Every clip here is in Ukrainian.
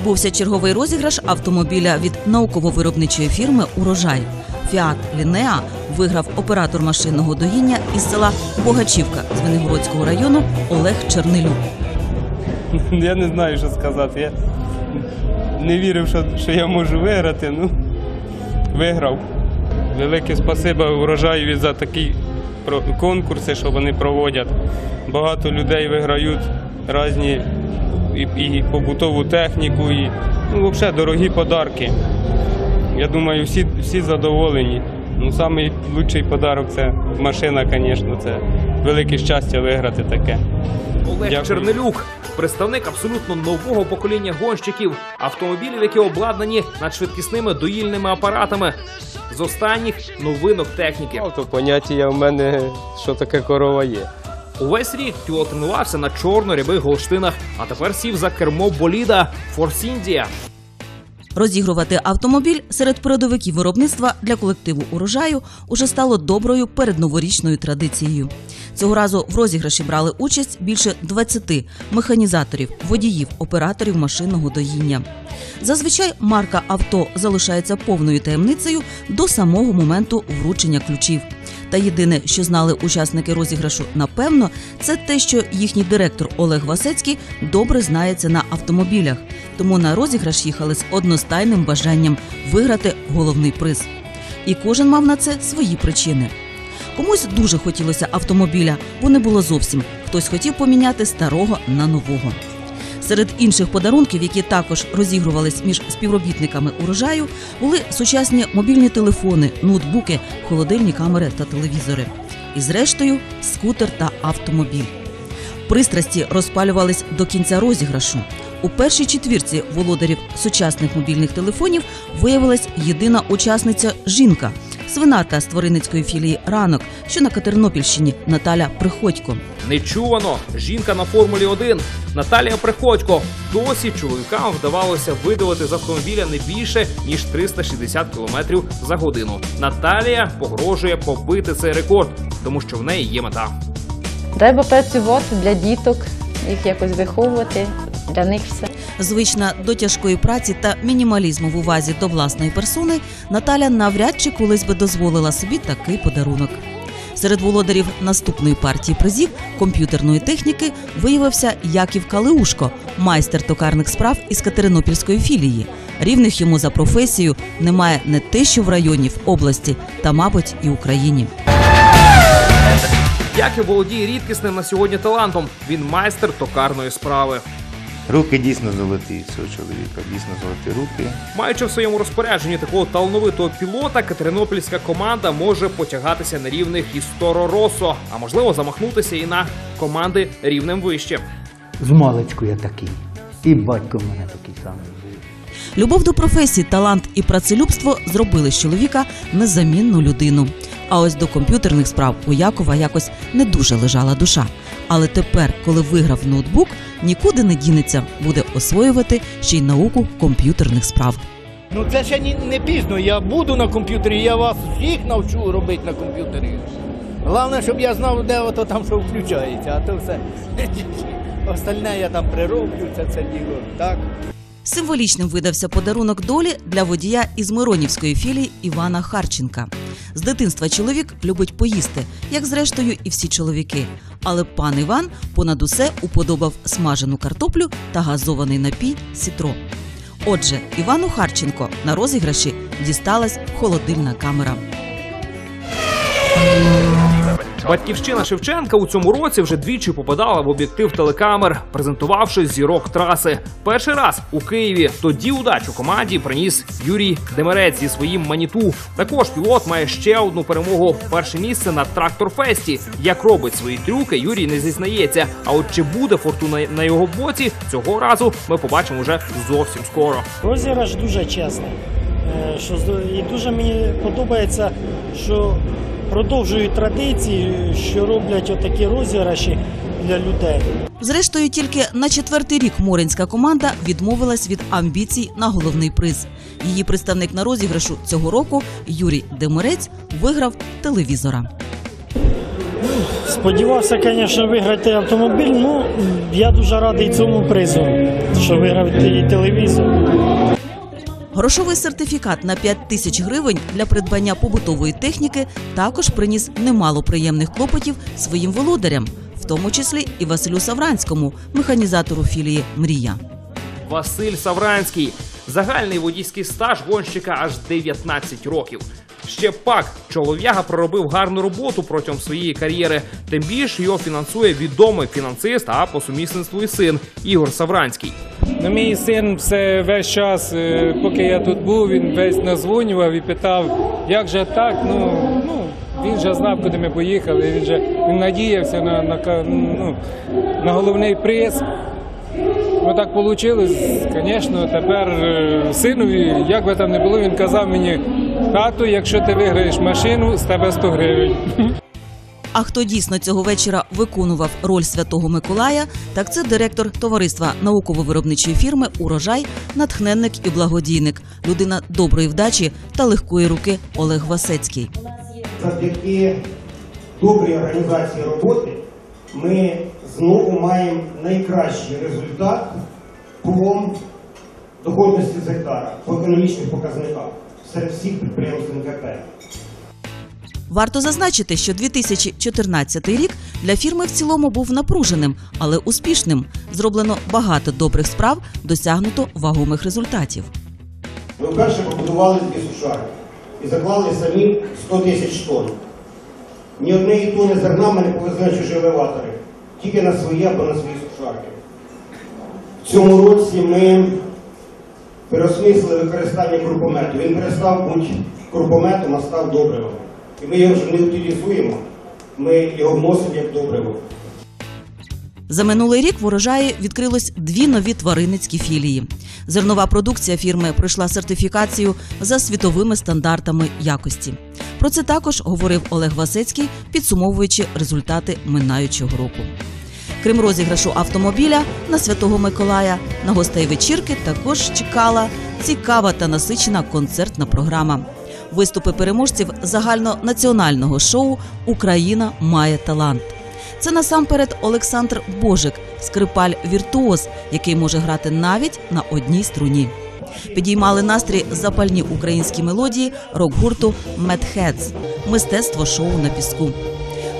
Відбувся черговий розіграш автомобіля від науково-виробничої фірми Урожай. Фіат Лінеа виграв оператор машинного доїння із села Богачівка Звенигородського району Олег Чернелюк. Я не знаю, що сказати. Я не вірив, що, що я можу виграти. Ну, виграв. Велике спасибо урожаєві за такі конкурси, що вони проводять. Багато людей виграють різні і, і побутову техніку, і ну, взагалі дорогі подарки. Я думаю, всі, всі задоволені. Ну, лучший подарок це машина, звісно, це велике щастя виграти таке. Олег Дякую. Чернелюк, представник абсолютно нового покоління гонщиків, автомобілів, які обладнані надшвидкісними доїльними апаратами. З останніх новинок техніки. Авто поняття в мене, що таке корова є. Увесь рік Тюо тренувався на чорно-рябих голштинах, а тепер сів за кермо боліда Форс Індія. Розігрувати автомобіль серед передовиків виробництва для колективу урожаю уже стало доброю передноворічною традицією. Цього разу в розіграші брали участь більше 20 механізаторів, водіїв, операторів машинного доїння. Зазвичай марка авто залишається повною таємницею до самого моменту вручення ключів. Та єдине, що знали учасники розіграшу, напевно, це те, що їхній директор Олег Васецький добре знається на автомобілях. Тому на розіграш їхали з одностайним бажанням виграти головний приз. І кожен мав на це свої причини. Комусь дуже хотілося автомобіля, бо не було зовсім. Хтось хотів поміняти старого на нового. Серед інших подарунків, які також розігрувались між співробітниками урожаю, були сучасні мобільні телефони, ноутбуки, холодильні камери та телевізори. І зрештою скутер та автомобіль. Пристрасті розпалювались до кінця розіграшу. У першій четвірці володарів сучасних мобільних телефонів виявилась єдина учасниця жінка, свинарка з тваринницької філії ранок, що на Катеринопільщині Наталя Приходько. Нечувано жінка на Формулі 1 Наталія Приходько. Досі чоловікам вдавалося видавати з автомобіля не більше ніж 360 км за годину. Наталія погрожує побити цей рекорд, тому що в неї є мета. Треба працювати для діток, їх якось виховувати, для них все. Звична до тяжкої праці та мінімалізму в увазі до власної персони, Наталя навряд чи колись би дозволила собі такий подарунок. Серед володарів наступної партії призів комп'ютерної техніки виявився Яків Калиушко, майстер токарних справ із Катеринопільської філії. Рівних йому за професію немає не те, що в районі, в області, та, мабуть, і Україні. Яків володіє рідкісним на сьогодні талантом. Він майстер токарної справи. Руки дійсно золоті цього чоловіка, дійсно золоті руки. Маючи в своєму розпорядженні такого талановитого пілота, катеринопільська команда може потягатися на рівних із Торо Росо, а можливо замахнутися і на команди рівнем вище. З маличку я такий. І батько в мене такий самий був. Любов до професії, талант і працелюбство зробили з чоловіка незамінну людину. А ось до комп'ютерних справ у Якова якось не дуже лежала душа. Але тепер, коли виграв ноутбук, нікуди не дінеться, буде освоювати ще й науку комп'ютерних справ. Ну це ще не пізно. Я буду на комп'ютері, я вас всіх навчу робити на комп'ютері. Головне, щоб я знав, де ото там що включається, а то все. Остальне я там прироблю, це це діло. Так. Символічним видався подарунок долі для водія із Миронівської філії Івана Харченка. З дитинства чоловік любить поїсти, як зрештою і всі чоловіки. Але пан Іван понад усе уподобав смажену картоплю та газований напій сітро. Отже, Івану Харченко на розіграші дісталась холодильна камера. Батьківщина Шевченка у цьому році вже двічі попадала в об'єктив телекамер, презентувавши зірок траси. Перший раз у Києві. Тоді удачу команді приніс Юрій Демерець зі своїм маніту. Також пілот має ще одну перемогу. Перше місце на тракторфесті. Як робить свої трюки, Юрій не зізнається. А от чи буде фортуна на його боці, цього разу ми побачимо вже зовсім скоро. Розіграш дуже чесний. Е, Що і дуже мені подобається, що продовжують традиції, що роблять отакі розіграші для людей. Зрештою, тільки на четвертий рік Моринська команда відмовилась від амбіцій на головний приз. Її представник на розіграшу цього року Юрій Демирець виграв телевізора. Сподівався, звісно, виграти автомобіль. Ну, я дуже радий цьому призу, що виграв і телевізор. Грошовий сертифікат на 5 тисяч гривень для придбання побутової техніки також приніс немало приємних клопотів своїм володарям, в тому числі і Василю Савранському, механізатору філії Мрія. Василь Савранський. Загальний водійський стаж гонщика аж 19 років. Ще пак чолов'яга проробив гарну роботу протягом своєї кар'єри. Тим більше його фінансує відомий фінансист, а по сумісництву і син Ігор Савранський. Ну, мій син все весь час, е, поки я тут був, він весь назвонював і питав, як же так. Ну, ну він же знав, куди ми поїхали. Він же він надіявся на, на, ну, на головний приз. Ну так вийшло, звісно, тепер е, синові, як би там не було, він казав мені, тату, якщо ти виграєш машину, з тебе 100 гривень. А хто дійсно цього вечора виконував роль святого Миколая, так це директор товариства науково-виробничої фірми Урожай, натхненник і благодійник, людина доброї вдачі та легкої руки Олег Васецький. завдяки добрій організації роботи ми знову маємо найкращий результат по доходності з гектара, по економічних показниках серед всіх підприємств НКП. Варто зазначити, що 2014 рік для фірми в цілому був напруженим, але успішним. Зроблено багато добрих справ, досягнуто вагомих результатів. Ми вперше побудували дві сушарки і заклали самі 100 тисяч тонн. Ні однієї тонни зерна ми не повезли на чужі елеватори, тільки на свої або на свої сушарки. В цьому році ми переосмислили використання крупомету. Він перестав бути крупометом, а став добривом. І ми його вже не утилізуємо, ми його вносимо як добриво. За минулий рік в урожаї відкрилось дві нові тваринницькі філії. Зернова продукція фірми пройшла сертифікацію за світовими стандартами якості. Про це також говорив Олег Васецький, підсумовуючи результати минаючого року. Крім розіграшу автомобіля на Святого Миколая, на гостей вечірки також чекала цікава та насичена концертна програма. Виступи переможців загальнонаціонального шоу Україна має талант. Це насамперед Олександр Божик, скрипаль віртуоз, який може грати навіть на одній струні. Підіймали настрій запальні українські мелодії рок-гурту Медхедз мистецтво шоу на піску.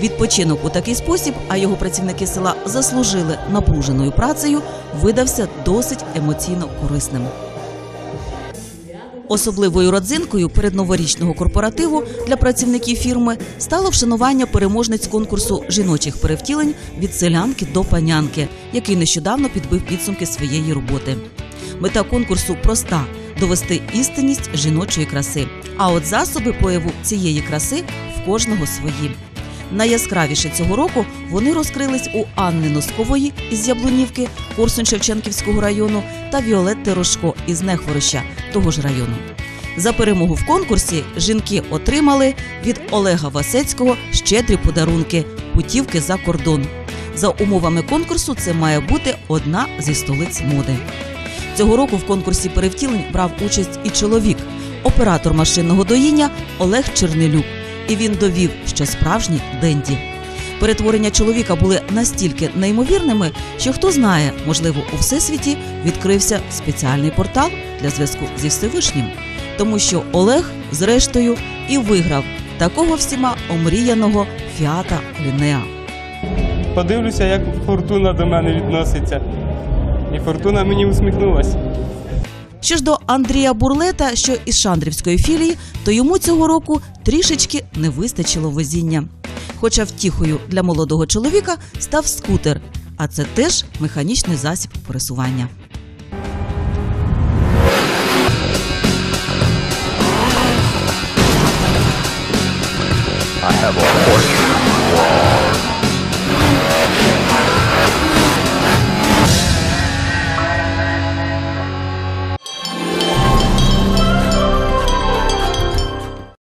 Відпочинок у такий спосіб, а його працівники села заслужили напруженою працею, видався досить емоційно корисним. Особливою родзинкою передноворічного корпоративу для працівників фірми стало вшанування переможниць конкурсу жіночих перевтілень від селянки до панянки, який нещодавно підбив підсумки своєї роботи. Мета конкурсу проста довести істинність жіночої краси. А от засоби появу цієї краси в кожного свої. Найяскравіше цього року вони розкрились у Анни Носкової із Яблунівки, Корсунь Шевченківського району та Віолетти Рожко із Нехвороща того ж району. За перемогу в конкурсі жінки отримали від Олега Васецького щедрі подарунки путівки за кордон. За умовами конкурсу це має бути одна зі столиць моди. Цього року в конкурсі перевтілень брав участь і чоловік, оператор машинного доїння Олег Чернелюк. І він довів, що справжній денді. Перетворення чоловіка були настільки неймовірними, що хто знає, можливо, у всесвіті відкрився спеціальний портал для зв'язку зі Всевишнім, тому що Олег, зрештою, і виграв такого всіма омріяного фіата Лінеа. Подивлюся, як фортуна до мене відноситься. І фортуна мені усміхнулася. Що ж до Андрія Бурлета, що із Шандрівської філії, то йому цього року трішечки не вистачило везіння. Хоча втіхою для молодого чоловіка став скутер, а це теж механічний засіб пересування. I have a horse.